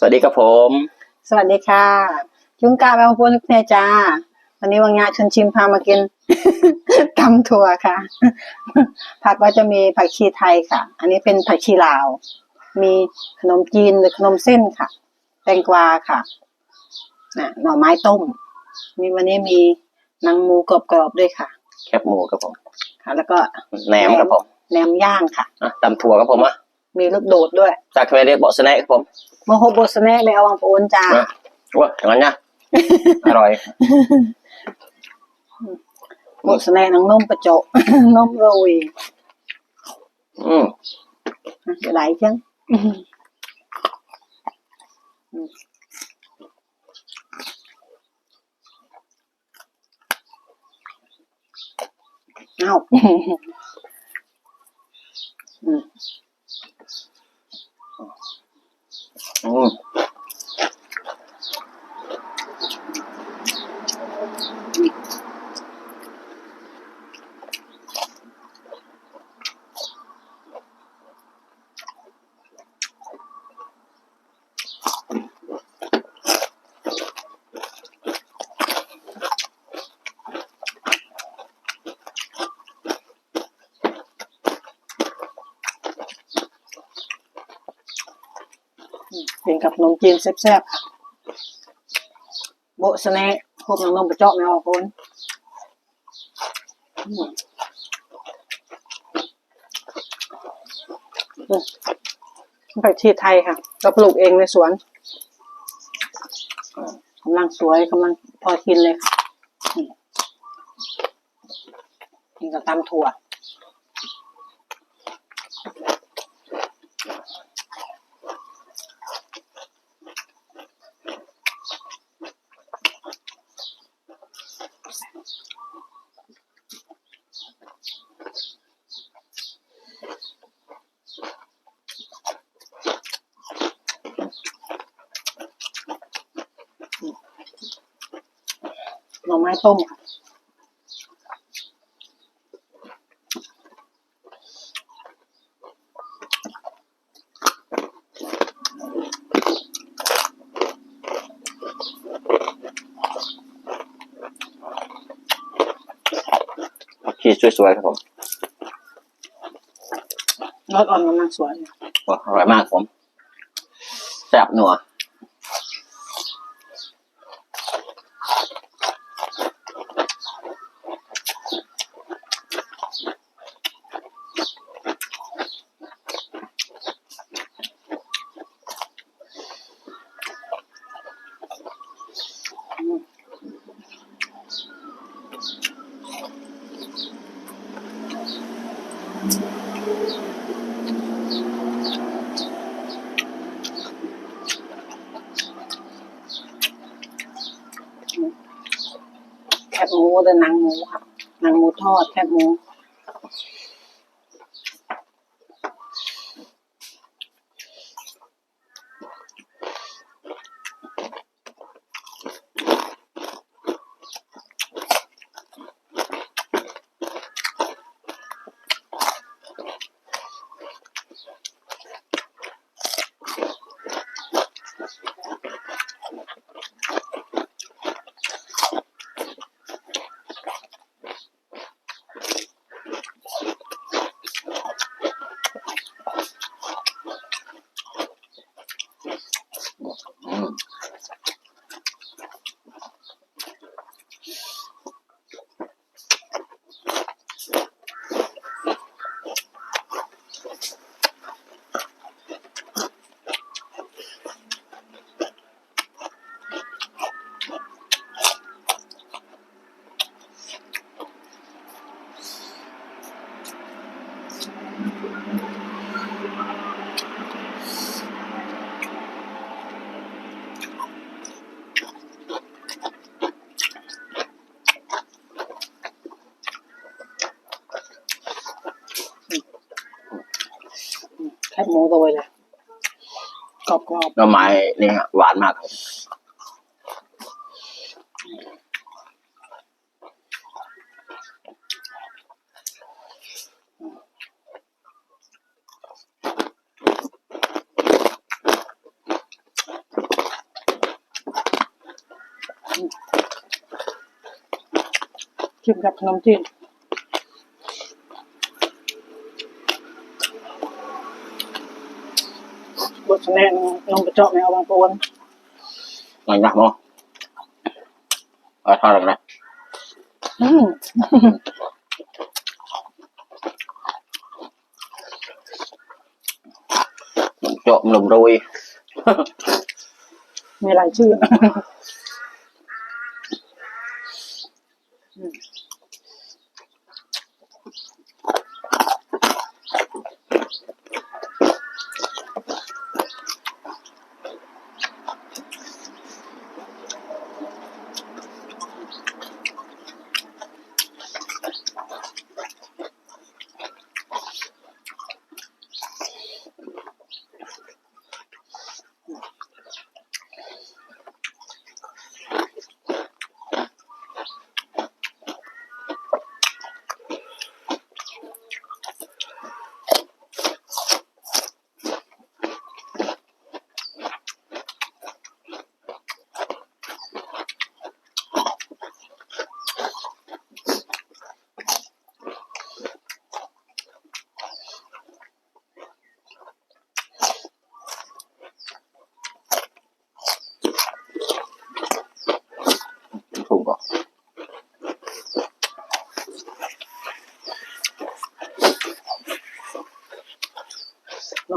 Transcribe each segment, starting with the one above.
สวัสดีครับผม สวัสดีค่ะ จุงกาแปลพูนุกเนจ้า วันนี้วังงาชวนชิมพามากินตำถั่วค่ะ ผักก็จะมีผักชีไทยค่ะ อันนี้เป็นผักชีลาว มีขนมจีนหรือขนมเส้นค่ะ แตงกวาค่ะนะหน่อไม้ต้ม มีวันนี้มีหนังหมูกรอบๆด้วยค่ะ แคบหมูครับผม ค่ะ แล้วก็แหนมครับผมแหนมย่างค่ะอะตำถั่วครับผมอะ มีลูกโดดด้วย จากทะเลเรียกเบาะสแน็คครับผมโมโฮโบสเน่ไม่เอาวังโอนจ้าอะว้าอย่างนั้นนะอร่อยโบสเน่นังนมประโจนมโรยอืมจะไหลจังเอาอืม อื กับขนมจีนแซ่บๆค่ะโบสแนะพวกน้องนมประเจาะไม่ออกคนผักชีไทยค่ะเราปลูกเองในสวนกำลังสวยกำลังพอกินเลยค่ะกินกับตำถั่ว หน่อไม้ต้มค่ะชีสสวยๆครับผมรสอ่อนกำลังสวยว้าอร่อยมากผมแซ่บนัว แค บหมูแต่หนังหมูค่ะหนังหมูทอดแคบหมู ตรงๆเลยนะกรอบๆรอบหไม้นี่ฮหวานมากคิดกับขนมจีน บทแสดงนมกระเจาะไม่เอาบางปวน ngon nhặt không ở thôi rồi này อืม mình trộn lùm ruồi มีหลายชื่อ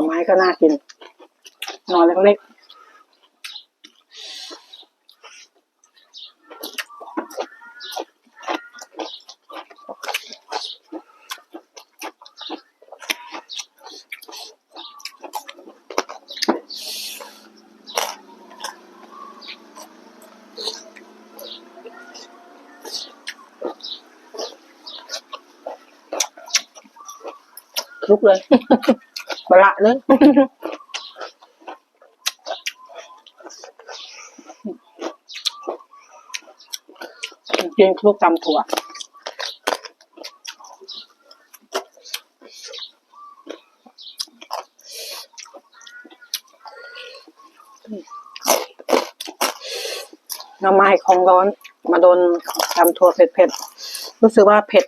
น่อไม้ก็น่ากินน่อเล็กๆลุกเลย บละเลยกินคลุกตำถั่วน้ำไม้ของร้อน มาโดนตำถั่วเผ็ดๆ รู้สึกว่าเผ็ด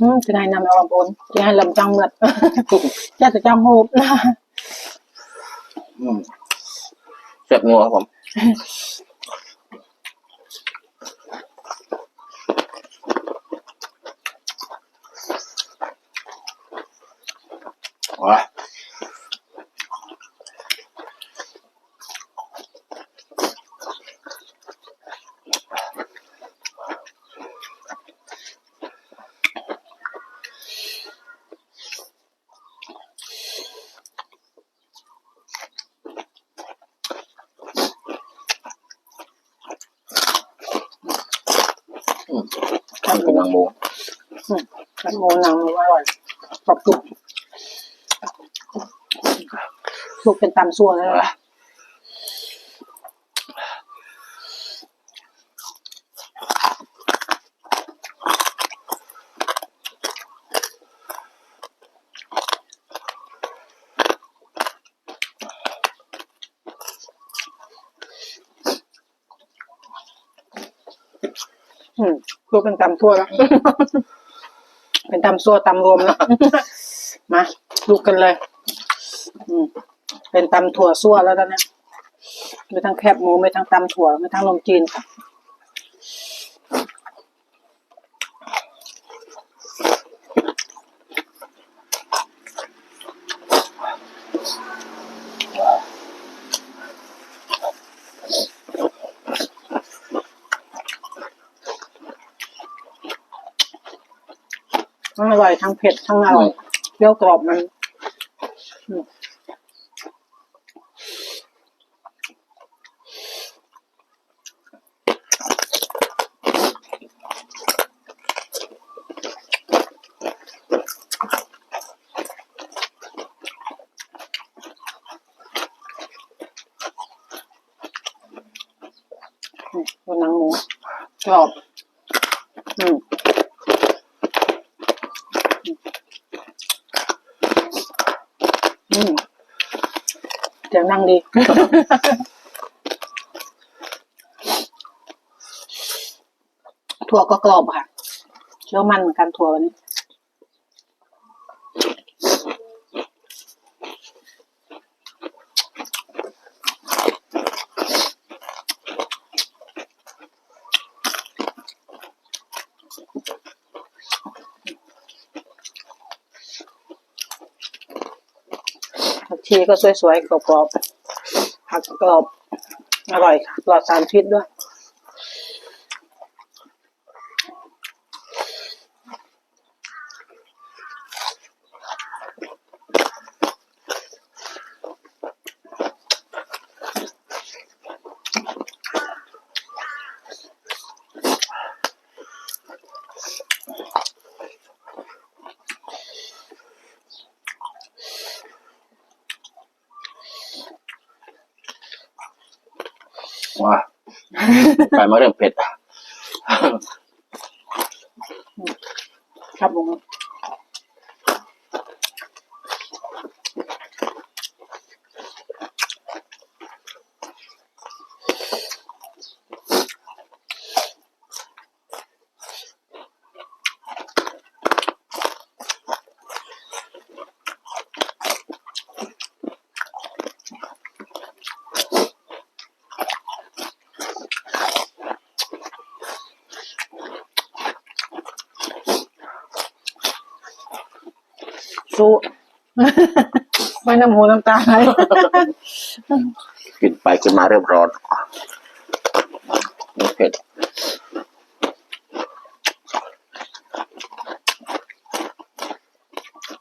Ừ, cái này nằm ở lòng ổn cái này làm trong mượt chắc là trong hộp Ừ. Xếp mua không? Rồi. Ăn Ăn cùng ăn muỗng. Ừ, cái màu nặng mà rồi bọc tục thuộc เป็นตำซัวเลย Rồi. Ừ, ถูกเป็นตำทั่วแล้ว เป็นตำซัวตำรวมแล้ว มาดูกันเลย อืมเป็นตำถั่วซั่วแล้วตอนเนี้ยมีทั้งแคบหมูมีทั้งตำถั่วมีทั้งนมจีนค่ะ ทั้งอร่อยทั้งเผ็ดทั้งอร่อยเปรี้ยวกรอบมันอืมนี่ดูหนังหมูกรอบ อืม อืม เดี๋ยวนั่งดี ถั่วก็กรอบค่ะเคี้ยวมันเหมือนกันถั่ววันนี้ ทีก็สวยๆกรอบๆผักกรอบอร่อยค่ะปลอดสารพิษด้วย ว้า ไปมาเรื่องเผ็ด ครับผม สู้ไม่น้ำหูน้ำตาไหลกินไปกินมาเริ่มร้อนเผ็ด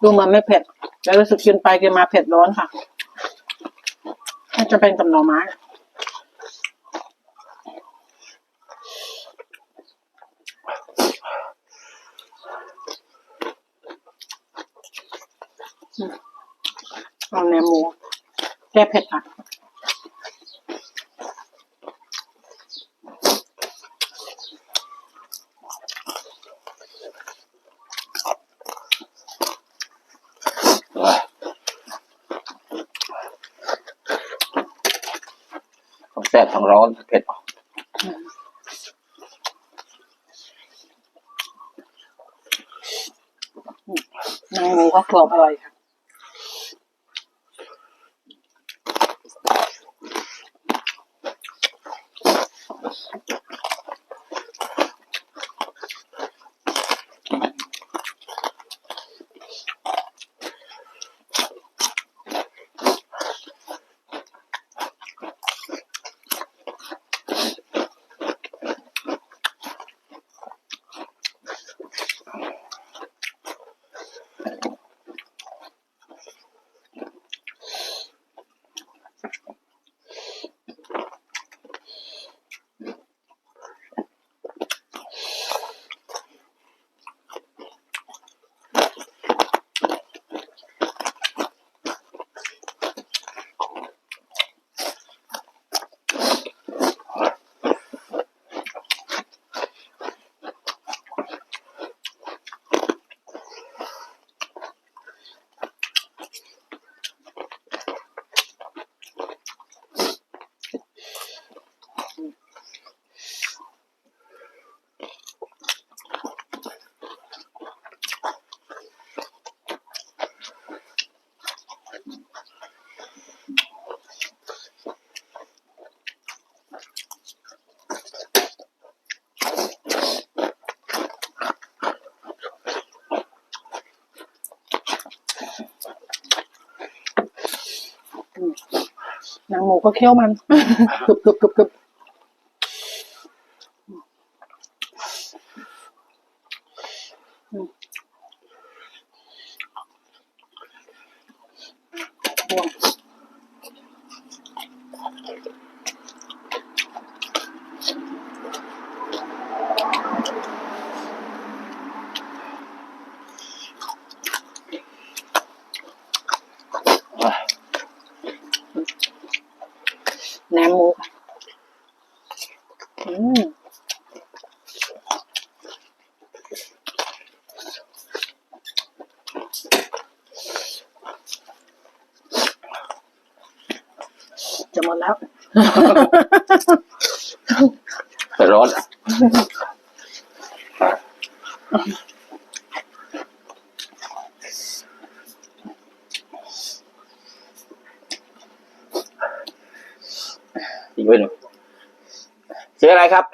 ดูเหมันไม่เผ็ดแต่รู้สึกกินไปกินมาเผ็ดร้อนค่ะน่าจะเป็นกับหน่อไม้ อืมลองแหนมหมู แก้เผ็ดค่ะว้าทั้งแซ่บทั้งร้อนเผ็ดหนังหมูก็กรอบอร่อยค่ะ หนังหมูก็เคี้ยวมันกรึบกรึบกรึบกรึบอืมห่วง แหนมหมูค่ะอืมจะหมดแล้ว แต่ ร้อนอีกเว้นงชื่ออะไรครับ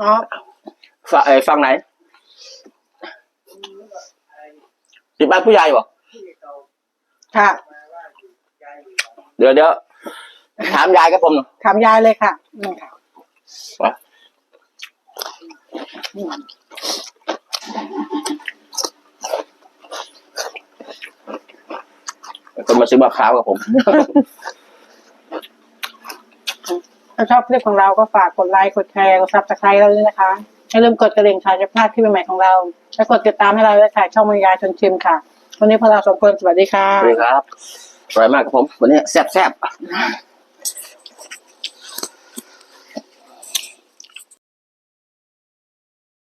อ๋อฟังเอ้ยฟังไหนที่บ้านผู้ใหญ่บอกค่ะ เดี๋ยวเดี๋ยว ถามยายกับผมหน่อยถามยายเลยค่ะนี่ค่ะว่าอืมคนมาซื้อมะพร้าวกับผม ถ้าชอบคลิปของเราก็ฝากกดไลค์ กดแชร์ กดซับสไครต์เราด้วยนะคะ อย่าลืมกดกระดิ่งค่ะจะพลาดคลิปใหม่ๆของเรา และกดติดตามให้เราด้วยค่ะ ช่องมายาชนชิมค่ะ วันนี้พวกเราสองคนสวัสดีค่ะ สวัสดีครับอร่อยมากครับผม วันนี้แซ่บๆ